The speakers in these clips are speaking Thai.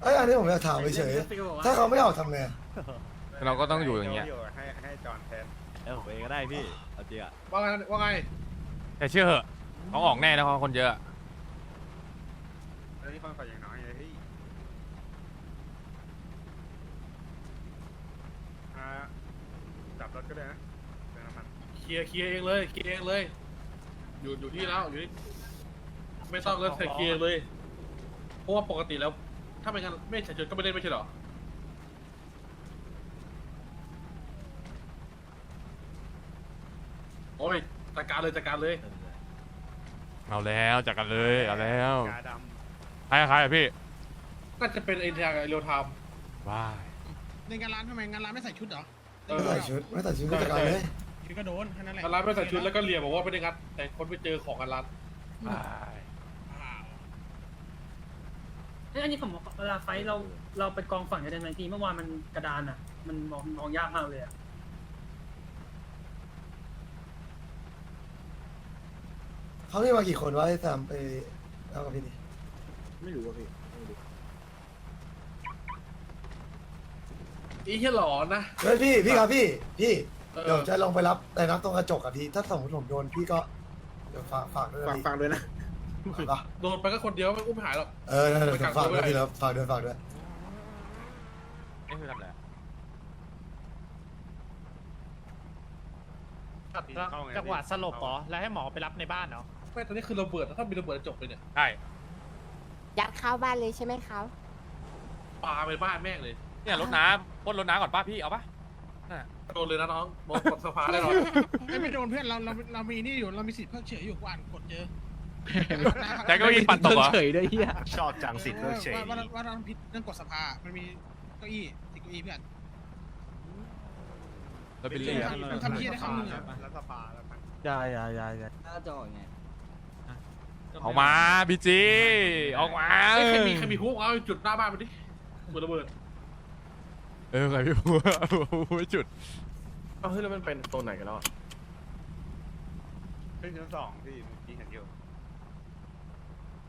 ไอ้ยอันนี้ผมอยากถามเฉยๆถ้าเขาไม่ออกทำไงเราก็ต้องอยู่อย่างเงี้ย ให้ให้จอนแทนเออผมเองก็ได้พี่เอาจริงอะว่าไงว่าไงแต่เชื่อเหอะเขาออกแน่แล้วเขาคนเยอะเฮ้ยคนขออย่างน้อยเลยเฮ้ยอ่าจับรถก็ได้นะเติมน้ำมันเคลียร์เคลียร์เองเลยเคลียร์เองเลย อยู่อยู่ที่แล้วอยู่ที่ไม่ต้องเลยเคลียร์เลย เพราะว่าปกติแล้ว ถ้าไม่งั้นไม่ใช่จุดก็ไม่เล่นไม่ใช่เหรอ โอ้ยจัดการเลยจัดการเลย เอาแล้วจัดกันเลยเอาแล้วกาดใครกับใครอะพี่ก็จะเป็นไอ้ทางเรียวไทม์ว้ายในงานร้านทำไมงานร้านไม่ใส่ชุดเหรอเออไม่ใส่ชุดไม่ใส่ชุดก็จะการเลยชุดก็โดนแค่นั้นแหละร้านไม่ใส่ชุดแล้วก็เรียบอกว่าไม่ได้งัด แต่คนไปเจอของกันร้านว้ายอ้าว เอ้ยอันนี้ผมบอกเวลาไฟท์เราเราไปกองฝั่งกันได้ไหมพี่เมื่อวานมันกระดานอะ มันมองมองยากมากเลยอะเขามีมากี่คนวะไอ้แซมไปเอากับพี่ดิไม่รู้ว่าพี่อีเหี้ยหลอนนะ เฮ้ยพี่พี่ครับพี่ พี่เออ เดี๋ยวจะลงไปรับแต่นับตรงกระจกอะพี่ ถ้าสมมติผมโดนพี่ก็เดี๋ยวฝากฝากด้วยนะฟังพี่ฟังด้วยนะ ฝากปะโดนไปก็คนเดียวไม่อุ้มหายหรอก เออนั่นแหละเดี๋ยวฝากด้วยพี่แล้วฝากด้วยฝากด้วยนี่คือทำอะไรอะจังหวะสลบเหรอ แล้วให้หมอไปรับในบ้านเหรอ ไม่ตอนนี้คือระเบิดนะถ้ามีระเบิดจบเลยเนี่ยใช่ยัดเข้าบ้านเลยใช่ไหมครับ ปาไปบ้านแม่งเลยเนี่ยรถน้ำพ่นรถน้ำก่อนป้าพี่เอาปะโดนเลยนะน้องโดนกดสภาแน่นอนไม่ไม่โดนเพื่อนเราเราเรามีนี่อยู่เรามีสิทธิ์เพิกเฉยอยู่กูอ่านกดเจอ แต่ก็ยิงปัดตกเหรอเฉยด้วยเฮียชอบจังสิทธิ์เอเลิอกเฉยว่าว่าว่าเราผิดเรื่องกดสภา มันมีเก้าอี้ติดเก้าอี้เพื่อนแล้วบิลลี่อะมันทำเหี้ยได้คำนึงอะรัฐสภาแล้วกันยายยายยายยายออกมาบีจีออกมาเอ้ยใครมีใครมีฮุกเอาจุดหน้าบ้านมันดิเหมือนระเบิดเออใครพี่พูดพูดจุดเฮ้ยแล้วมันเป็นตัวไหนกันแล้วขึ้นชั้นสองพี่เมื่อกี้เห็นอยู่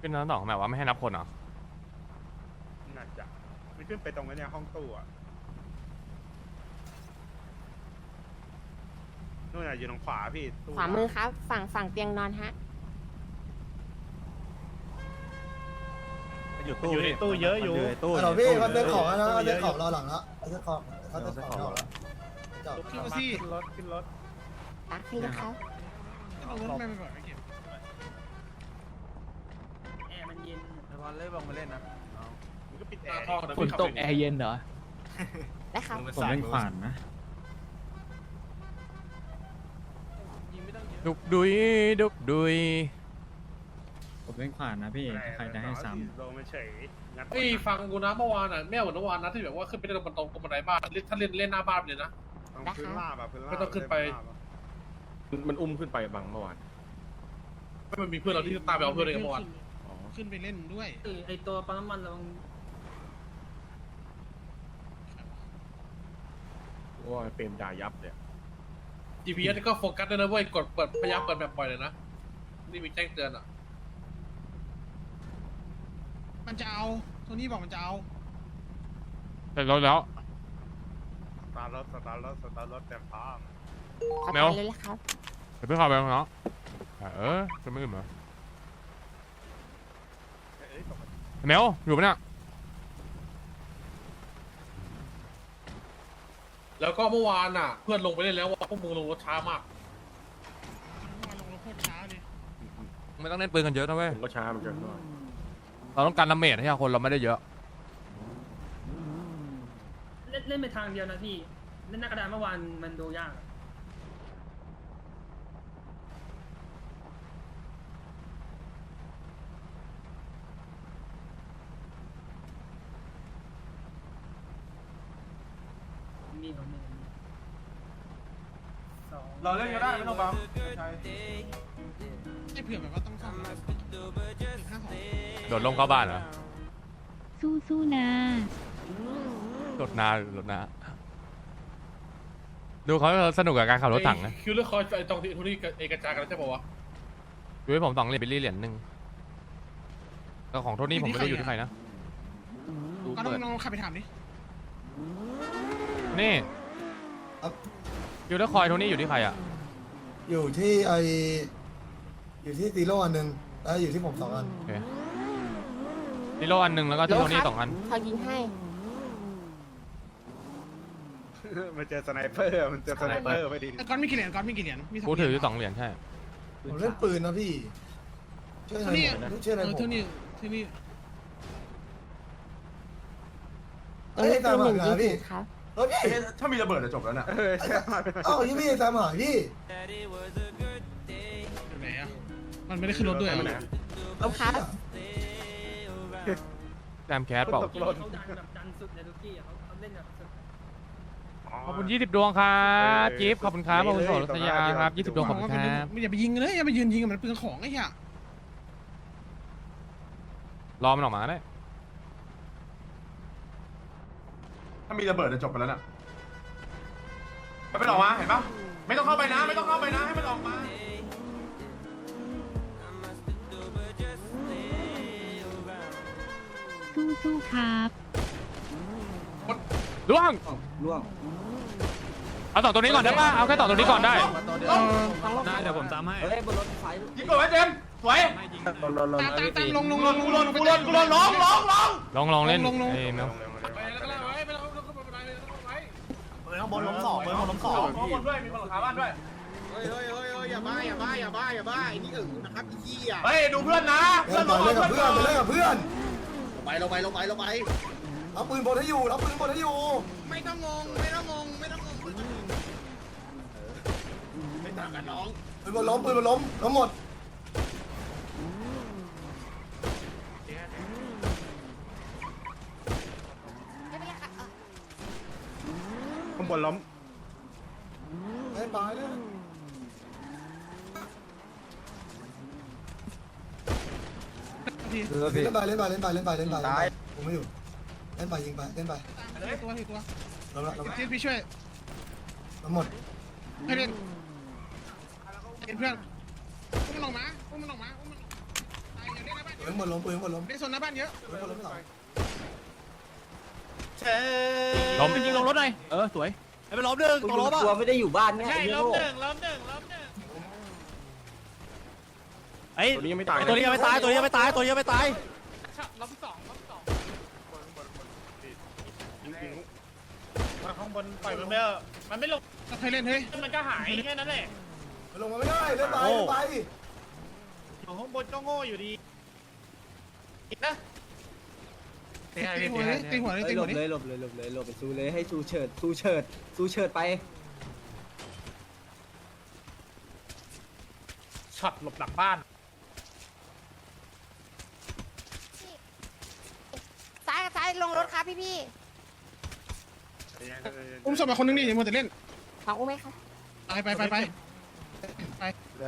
ขึ้นนั้นสองแบบว่าไม่ให้นับคนเหรอน่าจะไม่ขึ้นไปตรงนั้นเนี่ยห้องตู้อะนู่นน่ะอยู่ทางขวาพี่ตู้ขวามือครับ ฝั่งฝั่งเตียงนอนฮะ อยู่ตู้อยู่ในตู้เยอะอยู่ในตู้ฮัลโหลพี่เขาเซ็ตของแล้วนะเขาเซ็ตของรอหลังแล้วเขาเซ็ตของเขาเซ็ตของรอแล้วจอดขึ้นมาสิขึ้นรถขึ้นรถตักขึ้นเลยครับตรงนู้นไม่ไม่บ่อยไม่เก็บแอลเล่นบอลมาเล่นนะมันก็ปิดหแอน้าร์ท่อนะฝนตกแอร์เย็นเหรอได้ครับผมเล่นขวานนะดุกดุยดุกดุยผมเล่นขวานนะพี่ใครจะให้ซ้ลงมาเฉยงัดเฮ้ยฟังกูนะเมื่อวานอะแม่เหมือนเมื่อวานนะที่แบบว่าขึ้นไปเล่นบนตรงตรงบันไดบ้านเล่นถ้าเล่นเล่นหน้าบ้านไปเลยนะตรงพื้นลาบอะพื้นลาบไม่ต้องขึ้นไปมันอุ้มขึ้นไปบังเมื่อวานไม่มันมีเพื่อนเราที่ตามไปเอาเพื่อนเลยกันเมื่อวาน ขึ้นไปเล่นด้วยเออไอตัวปั๊มน้ำมันเราว่าเปรมด่ายับเลย GPS ก็โฟกัสด้วยนะเว้ยกดเปิดพยายามเปิดแบบบ่อยเลยนะ นี่มีแจ้งเตือนอะ มันจะเอาโทนี่บอกมันจะเอาเสร็จรถแล้ว สตาร์ทรถสตาร์ทรถสตาร์ทรถเต็มพร้อมขอแมตาวยเลยละครับ เดี๋ยวเพิ่งเข้าไปข้างนอกเออจะไม่อื่นเหรอ เอ้ยตก แมวอยู่ปะเนี่ยแล้วก็เมื่อวานอะ เพื่อนลงไปเล่นแล้วว่าพวกมึงลงรถช้ามากมาลงรถโคตรช้าเลยไม่ต้องเล่นปืนกันเยอะนะเว้ยผมก็ช้าเหมือนกันเราต้องการดาเมจให้คนเราไม่ได้เยอะ เล่นเล่นไปทางเดียวนะพี่ เล่นหน้ากระดานเมื่อวานมันดูยากอะ มีของมีของมีสองเราเล่นก็ได้ไม่ต้องบังไม่เผื่อแบบว่าต้องซ่อมหนึ่งห้าสองโดดลงเข้าบ้านเหรอ สู้สู้ๆนะ โดดนาโดดนา ดูเขาสนุกกับการขับรถถังนะคิวเลอร์คอยไอ้ตรงที่ทุกที่เอกระจายกันแล้วใช่ป่าวะดูให้ผมสองเหรียญบิลลี่เหรียญหนึ่งแต่ของโทนี่ผมไม่รู้อยู่ที่ใครนะดูก็ต้อเปิดงลองขับไปถามดิ นี่ครับอยู่ที่คอยโทนี่อยู่ที่ใครอะ อยู่ที่ไออยู่ที่ตีโร่อันหนึ่งแล้วอยู่ที่ผมสองอัน โอเคนิโรอันหนึ่งแล้วก็ที่โทนี่สองอัน เขายิงให้ มันเจอสไนเปอร์ มันเจอสไนเปอร์ไม่ดีไอ้ก้อนมีกี่เหรียญก้อนมีกี่เหรียญมีสองกูเหรีถืยอญอยู่สองเหรียญใช่ ผมเล่นปืนนะพี่ช่วยหน่อยนี่ผมช่วยหน่อยเออผมเท่านี้เท่านี้ เอ้ยตามหาหนึ่งหายิงพี่ถูกครับ เฮ้ยพี่ถ้ามีระเบิดจะจบแล้วน่ะ เออใช่ไหมเอ้ายังไม่ตามหาพี่อยู่ไหนอะมันไม่ได้ขึ้นรถด้วยอะเอาครับแจมแคสเปล่าเขาดันแบบดันสุดในทุกที่อะเขาเขาเล่นแบบสุดขอบคุณ20 ดวงครับกิฟต์ขอบคุณครับขอบคุณโสรัตยาครับ20ดวงขอบคุณครับไม่อย่าไปยิงเลยอย่าไปยืนยิงกับมันปืนของไอ้เหี้ยรอมันออกมาก็ได้ ถ้ามีระเบิดจะจบไปแล้วน่ะไม่เป็นออกมาเห็นปะไม่ต้องเข้าไปนะ ไม่ต้องเข้าไปนะให้มันออกมา สู้สู้ครับ ล่วงล่วงเอาต่อตัวนี้ก่อนได้ป่ะเอาแค่ต่อตัวนี้ก่อนได้เออได้เดี๋ยวผมตามให้ยิงกดไว้เจมส์สวยตามตามตามลงลงกูลลงนลงกูลนกูลนกูลนร้องร้องร้องลองลองเล่นลงลงไอ้แมวไปแล้วก็แล้วไว้ไปแล้วก็ไปไปไปไป เปิด ข้างบนล้มสองเปิดข้างบนล้มสองข้างบนด้วยมีบนหลังคาบ้านด้วยเฮ้ยเฮ้ยเฮ้ยเฮ้ยอย่าบ้าอย่าบ้าอย่าบ้าอย่าบ้าไอ้นี่อึ่งนะครับไอ้ขี้อะเฮ้ยดูเพื่อนนะเล่นต่อเล่นกับเพื่อนไปเล่นกับเพื่อนไปเราไปเราไปเราไปเอาปืนบนให้อยู่เอาปืนบนให้อยู่ไม่ต้องงงไม่ต้องงงไม่ต้องงงไม่ต่างกันน้องปืนบนล้มปืนบนล้มล้มหมด ไม่เป็นไรค่ะเออ ข้างบนล้มเล่นบายเนี่ยทีเล่นบายเล่นบายเล่นบายเล่นบายเล่นบายตายผมไม่อยู่เล่นบายยิงไปเล่นไปตัวทีตัวล้มละล้มละพี่พี่ช่วยล้มหมดให้เล่นเห็นเพื่อนอุ้มมันออกมาอุ้มมันออกมาอุ้มมันตายอย่าเล่นหน้าบ้านเยปืนอะบนล้มปืนบนล้มเล่นโซนหน้าบ้านเยอะปืนบนล้มไม่หลัง ล้ม ยิงลงรถหน่อยเออสวยไอ้เป็นล้อมหนึ่งตัวล้อมอะกลัวไม่ได้อยู่บ้านไงใช่ล้มหนึ่งล้มหนึ่งล้มหนึ่งไอ้ตัวนี้ยังไม่ตายตัวนี้ยังไม่ตายตัวนี้ยังไม่ตายตัวนี้ยังไม่ตายล้มสองล้มสองยิงยิงมาข้างบนปล่อยมันไม่เออมันไม่ลงใครเล่นเฮ้ยมันก็หายแค่นั้นแหละลงมาไม่ได้เล่นบายเล่นบายอยู่ข้างบนก็โง่อยู่ดีนะ ตีหัวเลยตีหัวเลยตีหลหัวบเลยเลยหลบเลยหลบเลยหลบไปสู้เลยให้สู้เฉิดสู้เฉิดสู้เฉิดไปช็อตหลบหลังบ้านซ้ายซ้ายลงรถครับพี่พี่อุ้มศพมาคนนึงดิอย่ามัวแต่เล่นฟังอุ้มไหมคะไปไปไปไปเดี๋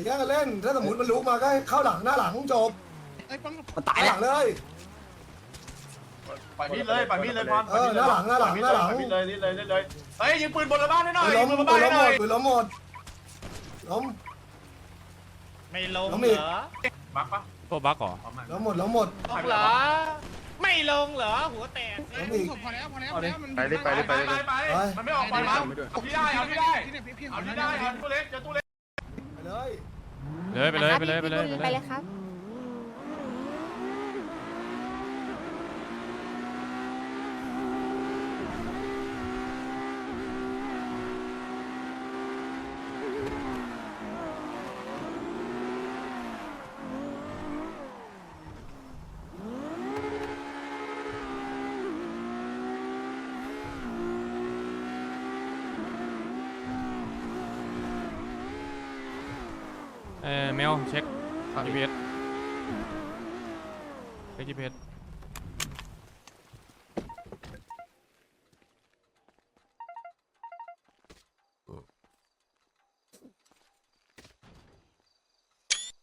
ยวแยกกันเล่น ถ้าสมมติมันลุกมาก็ให้เข้าหลังหน้าหลังจบ ไอ้ป้องมันตายหแล้ลัวงเลย ปล่อยมีดเลยปล่อยมีดเลยพรเออหน้าหลังหน้าหลังหน้าหลังปล่อยมีดเลยนี่เลยนี่เลยเฮ้ยยิงปืนบนระบ้านให้หน่อยปืนยิล้งมปืนบนปืระนบ้านล้ให้มหหมน่อดยปืนล้มหมดล้ม ไม่ลงล้มเหอีรกอบักปะโทษบักเหรอล้มหมดล้มหมดลงเหรอ ไม่ลงเหรอ หัวแตกล้มอุ้อีมกศพพอแล้วพอแล้วพอแล้วมันไปดิไปดิไปไปไป มันไม่ออกไปมั้งเอาที่ได้เอาที่ได้ที่เนี่ยพี่เอาเอาที่ที่ได้ได้เอาตู้เล็กเจอตู้เล็กไปเลย เลยไปเลยไปเลยไปเลยพี่ไปไปเลเลยยครับ เออแมวเช็ค GPS เช็ค GPS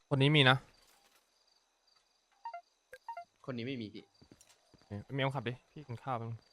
คนนี้มีนะคนนี้ไม่มีพี่โอเคเมลขับดิ พี่กินข้าวแป๊บนึง